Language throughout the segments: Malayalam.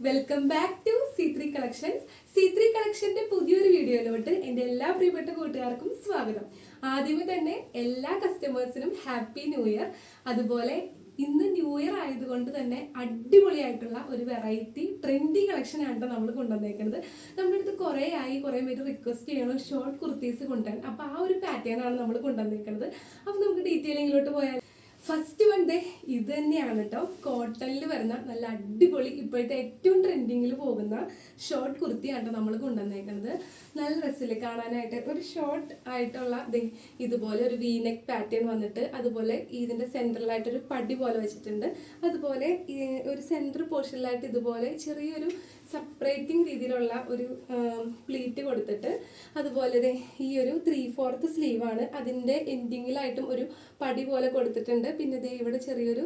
Welcome back to C three collections C three കളക്ഷന്റെ പുതിയൊരു വീഡിയോയിലോട്ട് എന്റെ എല്ലാ പ്രിയപ്പെട്ട കൂട്ടുകാർക്കും സ്വാഗതം. ആദ്യമേ തന്നെ എല്ലാ കസ്റ്റമേഴ്സിനും ഹാപ്പി ന്യൂ ഇയർ അതുപോലെ ഇന്ന് ന്യൂ ഇയർ ആയതുകൊണ്ട് തന്നെ അടിപൊളിയായിട്ടുള്ള ഒരു വെറൈറ്റി ട്രെൻഡി കളക്ഷൻ ആണ് നമ്മൾ കൊണ്ടുവന്നേക്കുന്നത് നമ്മുടെ അടുത്ത് കുറേ ആയി കുറേ പേര് റിക്വസ്റ്റ് ചെയ്യണം ഷോർട്ട് കുർത്തീസ് കൊണ്ടുവരാൻ. അപ്പോൾ ആ ഒരു പാറ്റേൺ ആണ് നമ്മൾ കൊണ്ടുവന്നേക്കുന്നത് അപ്പോൾ നമുക്ക് ഡീറ്റെയിലിങ്ങിലോട്ട് പോയാൽ ഫസ്റ്റ് വൺ ഡേ ഇത് തന്നെയാണ് കേട്ടോ. കോട്ടണിൽ വരുന്ന നല്ല അടിപൊളി ഇപ്പോഴത്തെ ഏറ്റവും ട്രെൻഡിങ്ങിൽ പോകുന്ന ഷോർട്ട് കുർത്തിയാണ് നമ്മൾ കൊണ്ടുവന്നേക്കുന്നത് നല്ല രസമില്ല കാണാനായിട്ട്. ഒരു ഷോർട്ട് ആയിട്ടുള്ള ഇതുപോലെ ഒരു വീനെക്ക് പാറ്റേൺ വന്നിട്ട് അതുപോലെ ഇതിന്റെ സെന്ററിലായിട്ടൊരു പടി പോലെ വെച്ചിട്ടുണ്ട്. അതുപോലെ ഒരു സെന്റർ പോർഷനിലായിട്ട് ഇതുപോലെ ചെറിയൊരു സെപ്പറേറ്റിംഗ് രീതിയിലുള്ള ഒരു പ്ലീറ്റ് കൊടുത്തിട്ട് അതുപോലെ ഈ ഒരു ത്രീ ഫോർത്ത് സ്ലീവാണ് അതിന്റെ എൻഡിങ്ങിലായിട്ടും ഒരു പടി പോലെ കൊടുത്തിട്ടുണ്ട്. പിന്നെ ദേ ഇവിടെ ചെറിയൊരു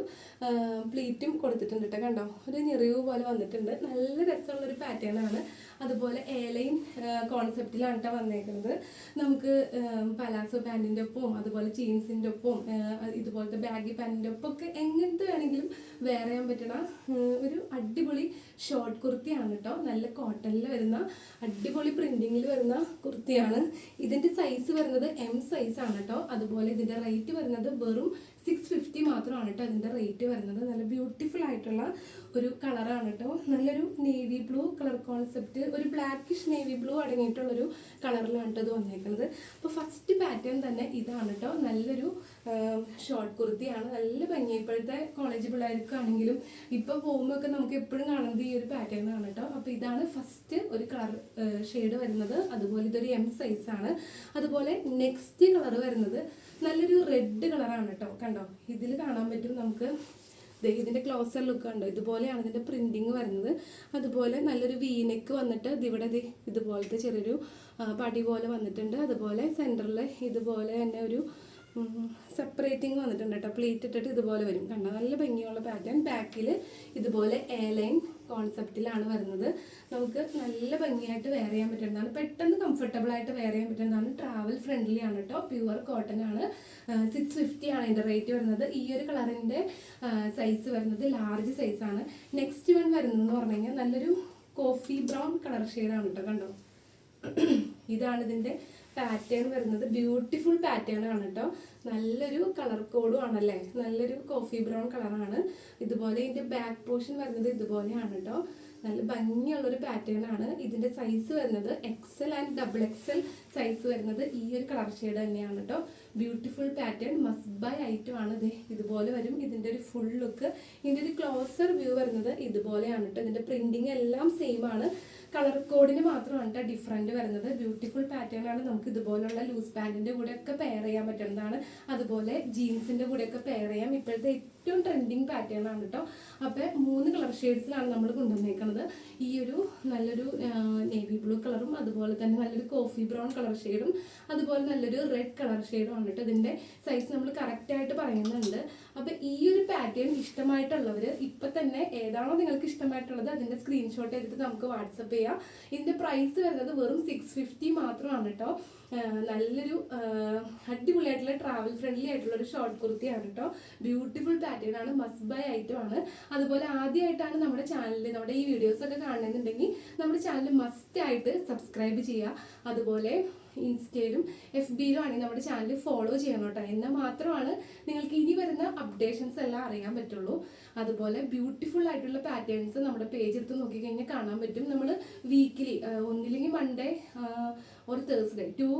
പ്ലീറ്റും കൊടുത്തിട്ടുണ്ട് കേട്ടോ കണ്ടോ? ഒരു ഞെറിവ് പോലെ വന്നിട്ടുണ്ട്. നല്ല രസമുള്ളൊരു പാറ്റേൺ ആണ്. അതുപോലെ ഏലൈൻ കോൺസെപ്റ്റിലാണ് കേട്ടോ വന്നേക്കുന്നത്. നമുക്ക് പലാസോ പാന്റിന്റെ ഒപ്പവും അതുപോലെ ജീൻസിന്റെ ഒപ്പവും ഇതുപോലത്തെ ബാഗി പാന്റിന്റെ ഒപ്പമൊക്കെ എങ്ങനത്തെ വേണമെങ്കിലും വെയർ ചെയ്യാൻ പറ്റണ ഒരു അടിപൊളി ഷോർട്ട് കുർത്തിയാണ് കേട്ടോ നല്ല കോട്ടണിൽ വരുന്ന അടിപൊളി പ്രിന്റിങ്ങിൽ വരുന്ന കുർത്തിയാണ്. ഇതിന്റെ സൈസ് വരുന്നത് എം സൈസ് ആണ് കേട്ടോ അതുപോലെ ഇതിന്റെ റേറ്റ് വരുന്നത് വെറും സിക്സ് ഫിഫ്റ്റി മാത്രമാണ് കേട്ടോ അതിന്റെ റേറ്റ് വരുന്നത്. നല്ല ബ്യൂട്ടിഫുൾ ആയിട്ടുള്ള ഒരു കളറാണ് കേട്ടോ നല്ലൊരു നേവി ബ്ലൂ കളർ കോൺസെപ്റ്റ് ഒരു ബ്ലാക്കിഷ് നേവി ബ്ലൂ അടങ്ങിയിട്ടുള്ളൊരു കളറിലാണ് കേട്ടോ ഇത് വന്നേക്കുന്നത് അപ്പോൾ ഫസ്റ്റ് പാറ്റേൺ തന്നെ ഇതാണ് കേട്ടോ നല്ലൊരു ഷോർട്ട് കുർത്തിയാണ്. നല്ല ഭംഗി. ഇപ്പോഴത്തെ കോളേജ് പിള്ളേർക്കാണെങ്കിലും ഇപ്പോൾ പോകുമ്പോൾ ഒക്കെ നമുക്ക് എപ്പോഴും കാണുന്നത് ഈ ഒരു പാറ്റേൺ ആണ് കേട്ടോ അപ്പോൾ ഇതാണ് ഫസ്റ്റ് ഒരു കളർ ഷെയ്ഡ് വരുന്നത്. അതുപോലെ ഇതൊരു എം സൈസ് ആണ്. അതുപോലെ നെക്സ്റ്റ് കളർ വരുന്നത് നല്ലൊരു റെഡ് കളറാണ് കേട്ടോ കണ്ടോ? ഇതിൽ കാണാൻ പറ്റും നമുക്ക്. ഇതിന്റെ ക്ലോസർ ലുക്ക് കണ്ടോ? ഇതുപോലെയാണ് ഇതിന്റെ പ്രിന്റിങ് വരുന്നത്. അതുപോലെ നല്ലൊരു വീനെക്ക് വന്നിട്ട് ഇതിവിടെ ഇതുപോലത്തെ ചെറിയൊരു പടി പോലെ വന്നിട്ടുണ്ട്. അതുപോലെ സെന്ററിൽ ഇതുപോലെ തന്നെ ഒരു സെപ്പറേറ്റിംഗ് വന്നിട്ടുണ്ട് കേട്ടോ. പ്ലേറ്റ് ഇട്ടിട്ട് ഇതുപോലെ വരും. കണ്ട? നല്ല ഭംഗിയുള്ള പാറ്റേൺ ബാക്കിൽ ഇതുപോലെ എയർലൈൻ ലൈൻ കോൺസെപ്റ്റിലാണ് വരുന്നത്. നമുക്ക് നല്ല ഭംഗിയായിട്ട് വെയർ ചെയ്യാൻ പറ്റുന്നതാണ്. പെട്ടെന്ന് കംഫർട്ടബിൾ ആയിട്ട് വെയർ ചെയ്യാൻ പറ്റുന്നതാണ്. ട്രാവൽ ഫ്രണ്ട്ലി ആണ് കേട്ടോ. പ്യുവർ കോട്ടൺ ആണ്. സിക്സ് ഫിഫ്റ്റി ആണ് ഇതിന്റെ റേറ്റ് വരുന്നത്. ഈ ഒരു കളറിന്റെ സൈസ് വരുന്നത് ലാർജ് സൈസാണ് നെക്സ്റ്റ് വൺ വരുന്നതെന്ന് പറഞ്ഞു കഴിഞ്ഞാൽ നല്ലൊരു കോഫി ബ്രൗൺ കളർ ഷെയ്ഡാണ് കേട്ടോ. കണ്ടോ? ഇതാണ് ഇതിന്റെ പാറ്റേൺ വരുന്നത്. ബ്യൂട്ടിഫുൾ പാറ്റേൺ ആണ് കേട്ടോ. നല്ലൊരു കളർ കോഡും ആണല്ലേ? നല്ലൊരു കോഫി ബ്രൗൺ കളറാണ് ഇതുപോലെ ഇതിന്റെ ബാക്ക് പോർഷൻ വരുന്നത് ഇതുപോലെയാണ് കേട്ടോ. നല്ല ഭംഗിയുള്ളൊരു പാറ്റേൺ ആണ്. ഇതിന്റെ സൈസ് വരുന്നത് XL and double XL size വരുന്നത് ഈ ഒരു കളർ ഷെയ്ഡ് തന്നെയാണ് കേട്ടോ. Beautiful pattern must buy item ആണ് ഇത്. ഇതുപോലെ വരും. ഇതിന്റെ ഒരു ഫുൾ ലുക്ക് ഇതിന്റെ ഒരു ക്ലോസർ വ്യൂ വരുന്നത് ഇതുപോലെയാണ് കേട്ടോ. ഇതിന്റെ പ്രിന്റിങ് എല്ലാം സെയിം ആണ്. കളർ കോഡിന് മാത്രമാണ് കേട്ടോ ഡിഫറെന്റ് വരുന്നത്. ബ്യൂട്ടിഫുൾ പാറ്റേൺ ആണ് നമുക്ക് ഇതുപോലുള്ള ലൂസ് പാന്റിന്റെ കൂടെയൊക്കെ പെയർ ചെയ്യാൻ പറ്റുന്നതാണ് അതുപോലെ ജീൻസിന്റെ കൂടെയൊക്കെ പെയർ ചെയ്യാം. ഇപ്പോഴത്തെ ഏറ്റവും ട്രെൻഡിങ് പാറ്റേൺ ആണ് കേട്ടോ അപ്പോൾ മൂന്ന് കളർ ഷെയ്ഡ്സിലാണ് നമ്മൾ കൊണ്ടുവന്നേക്കുന്നത് ഈ ഒരു നല്ലൊരു നേവി ബ്ലൂ കളറും അതുപോലെ തന്നെ നല്ലൊരു കോഫി ബ്രൗൺ കളർ ഷെയ്ഡും അതുപോലെ നല്ലൊരു റെഡ് കളർ ഷെയ്ഡും ആണ് കേട്ടോ ഇതിന്റെ സൈസ് നമ്മൾ കറക്റ്റായിട്ട് പറയുന്നുണ്ട്. അപ്പോൾ ഈ ഒരു പാറ്റേൺ ഇഷ്ടമായിട്ടുള്ളവർ ഇപ്പം തന്നെ ഏതാണോ നിങ്ങൾക്ക് ഇഷ്ടമായിട്ടുള്ളത് അതിന്റെ സ്ക്രീൻഷോട്ട് എടുത്ത് നമുക്ക് വാട്സപ്പ് ചെയ്യാം. ഇതിന്റെ പ്രൈസ് വരുന്നത് വെറും സിക്സ് ഫിഫ്റ്റി മാത്രമാണ് കേട്ടോ നല്ലൊരു അടിപൊളിയായിട്ടുള്ള ട്രാവൽ ഫ്രണ്ട്ലി ആയിട്ടുള്ള ഒരു ഷോർട്ട് കുർത്തിയാണ് കേട്ടോ ബ്യൂട്ടിഫുൾ പാറ്റേൺ ആണ് മസ്റ്റ് ബൈ ആണ്. അതുപോലെ ആദ്യമായിട്ടാണ് നമ്മുടെ ചാനലിൽ നമ്മുടെ ഈ വീഡിയോസ് ഒക്കെ കാണണമെന്നുണ്ടെങ്കിൽ നമ്മുടെ ചാനൽ മസ്റ്റ് ആയിട്ട് സബ്സ്ക്രൈബ് ചെയ്യുക. അതുപോലെ ഇൻസ്റ്റയിലും എഫ് ബിയിലും ആണെങ്കിൽ നമ്മുടെ ചാനൽ ഫോളോ ചെയ്യണം കേട്ടോ. എന്നാൽ മാത്രമാണ് നിങ്ങൾക്ക് ഇനി വരുന്ന അപ്ഡേഷൻസ് എല്ലാം അറിയാൻ പറ്റുള്ളൂ. അതുപോലെ ബ്യൂട്ടിഫുൾ ആയിട്ടുള്ള പാറ്റേൺസ് നമ്മുടെ പേജ് എടുത്ത് നോക്കിക്കഴിഞ്ഞാൽ കാണാൻ പറ്റും. നമ്മൾ വീക്കിലി ഒന്നില്ലെങ്കിൽ മൺഡേ ഒരു തേഴ്സ്ഡേ ടു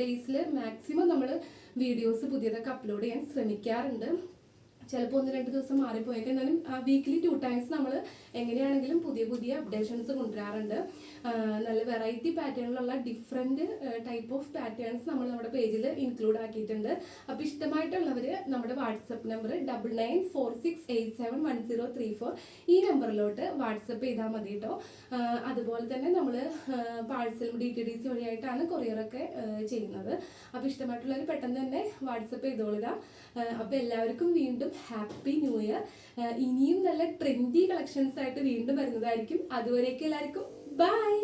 ഡേയ്സിൽ മാക്സിമം നമ്മൾ വീഡിയോസ് പുതിയതൊക്കെ അപ്ലോഡ് ചെയ്യാൻ ശ്രമിക്കാറുണ്ട്. ചിലപ്പോൾ ഒന്ന് രണ്ട് ദിവസം മാറിപ്പോയേക്കാം. എന്നാലും വീക്കിലി ടു ടൈംസ് നമ്മൾ എങ്ങനെയാണെങ്കിലും പുതിയ പുതിയ അപ്ഡേഷൻസ് കൊണ്ടുവരാറുണ്ട്. നല്ല വെറൈറ്റി പാറ്റേണിലുള്ള ഡിഫറെന്റ് ടൈപ്പ് ഓഫ് പാറ്റേൺസ് നമ്മൾ നമ്മുടെ പേജിൽ ഇൻക്ലൂഡ് ആക്കിയിട്ടുണ്ട്. അപ്പോൾ ഇഷ്ടമായിട്ടുള്ളവർ നമ്മുടെ WhatsApp number double nine four six eight seven one zero three four ഈ നമ്പറിലോട്ട് വാട്സപ്പ് ചെയ്താൽ മതി കേട്ടോ അതുപോലെ തന്നെ നമ്മൾ പാഴ്സലും ഡി ടി ഡി സി വഴിയായിട്ടാണ് കൊറിയറൊക്കെ ചെയ്യുന്നത്. അപ്പോൾ ഇഷ്ടമായിട്ടുള്ളവർ പെട്ടെന്ന് തന്നെ വാട്സപ്പ് ചെയ്തോളുക. അപ്പോൾ എല്ലാവർക്കും വീണ്ടും ഹാപ്പി ന്യൂ ഇയർ. ഇനിയും നല്ല ട്രെൻഡി കളക്ഷൻസ് ആയിട്ട് വീണ്ടും വരുന്നതായിരിക്കും. അതുവരേക്കും എല്ലാവർക്കും ബൈ.